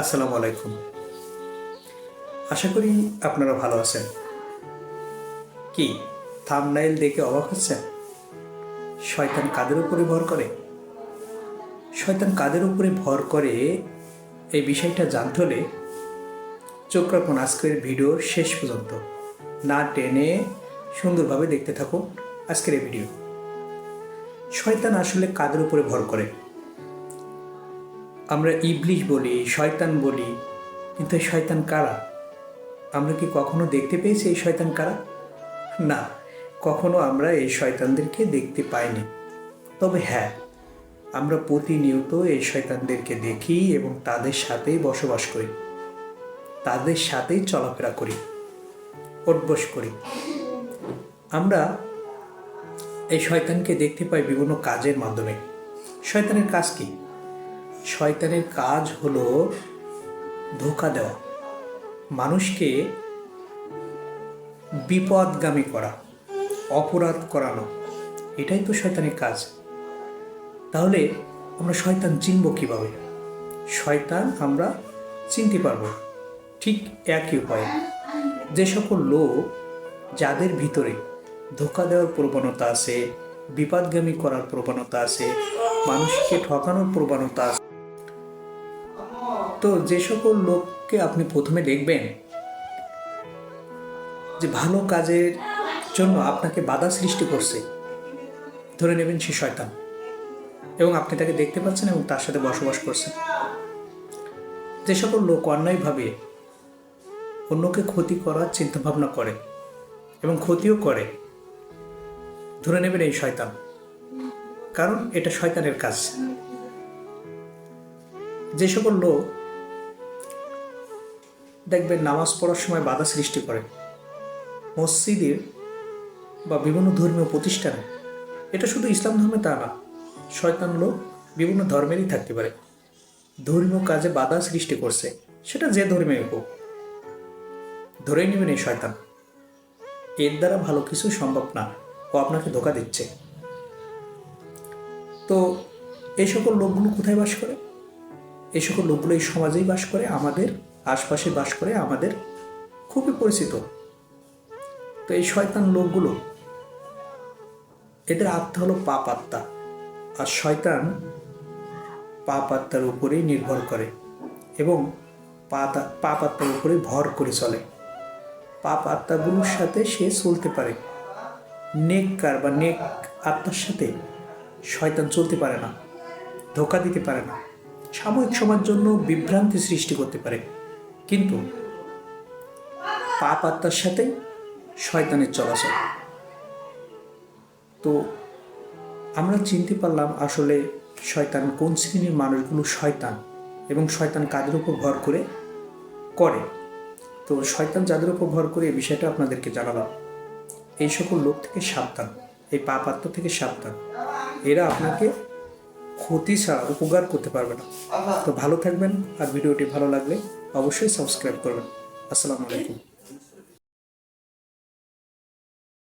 আসসালামু আলাইকুম। আশা করি আপনারা ভালো আছেন। কি থামনাইল দেখে অবাক হচ্ছেন? শয়তান কাদের উপরে ভর করে? শয়তান কাদের উপরে ভর করে? এই বিষয়টা জানতে হলে চোখ আজকের ভিডিওর শেষ পর্যন্ত। না টেনে সুন্দরভাবে দেখতে থাকুন আজকের এই ভিডিও। শয়তান আসলে কাদের উপরে ভর করে? আমরা ইবলিশ বলি, শয়তান বলি, কিন্তু এই শয়তান কারা? আমরা কি কখনো দেখতে পেয়েছি এই শয়তান কারা? না, কখনো আমরা এই শয়তানদেরকে দেখতে পাইনি। তবে হ্যাঁ আমরা প্রতিনিয়ত এই শয়তানদেরকে দেখি এবং তাদের সাথেই বসবাস করি। তাদের সাথেই চলাফেরা করি উঠবস করি। আমরা এই শয়তানকে দেখতে পাই বিভিন্ন কাজের মাধ্যমে। শয়তানের কাজ কি? শয়তানের কাজ হলো ধোকা দেওয়া। মানুষকে বিপদগামী করা, অপরাধ করানো, এটাই তো শয়তানের কাজ। তাহলে আমরা শয়তান চিনব কীভাবে? শয়তান আমরা চিনতে পারব, ঠিক একই উপায়ে। যে সকল লোক যাদের ভিতরে ধোকা দেওয়ার প্রবণতা আছে, বিপদগামী করার প্রবণতা আছে, মানুষকে ঠকানোর প্রবণতা আছে তো যে সকল লোককে আপনি প্রথমে দেখবেন যে ভালো কাজের জন্য আপনাকে বাধা সৃষ্টি করছে, ধরে নেবেন সে শয়তান। এবং আপনি তাকে দেখতে পাচ্ছেন এবং তার সাথে বসবাস করছেন। যে সকল লোক অন্যায়ভাবে অন্যকে ক্ষতি করার চিন্তাভাবনা করে এবং ক্ষতিও করে, ধরে নেবেন এই শয়তান। কারণ এটা শয়তানের কাজ। যে সকল লোক দেখবেন নামাজ পড়ার সময় বাধা সৃষ্টি করে। মসজিদের বা বিভিন্ন ধর্মীয় প্রতিষ্ঠানে। এটা শুধু ইসলাম ধর্মে তা না, শয়তান লোক বিভিন্ন ধর্মেরই থাকতে পারে। ধর্মীয় কাজে বাধা সৃষ্টি করছে, সেটা যে ধর্মে হোক। ধরে নেবেন এই শয়তান। এর দ্বারা ভালো কিছু সম্ভব না, ও আপনাকে ধোকা দিচ্ছে। তো এই সকল লোকগুলো কোথায় বাস করে? এই সকল লোকগুলো এই সমাজেই বাস করে, আমাদের আশপাশে বাস করে আমাদের খুবই পরিচিত। তো এই শয়তান লোকগুলো, এদের আত্মা হলো পাপ আত্মা। আর শয়তান পাপ আত্মার উপরেই নির্ভর করে এবং পাপ আত্মার উপরে ভর করে চলে। পাপ আত্মাগুলোর সাথে সে চলতে পারে। নেককার বা নেক আত্মার সাথে শয়তান চলতে পারে না, ধোকা দিতে পারে না। সাময়িক সময়ের জন্য বিভ্রান্তি সৃষ্টি করতে পারে। কিন্তু পাপ আত্মার সাথে শয়তানের চলাচল। তো আমরা চিনতে পারলাম আসলে শয়তান কোন শ্রেণির মানুষগুলো শয়তান এবং শয়তান কাদের উপর ভর করে করে। তো শয়তান যাদের উপর ভর করে এই বিষয়টা আপনাদেরকে জানালাম। এই সকল লোক থেকে সাবধান, এই পাপ আত্মা থেকে সাবধান। এরা আপনাকে ক্ষতি ছাড়া উপকার করতে পারবে না। তো ভালো থাকবেন, আর ভিডিওটি ভালো লাগলে অবশ্যই সাবস্ক্রাইব করবেন। আসসালামু আলাইকুম।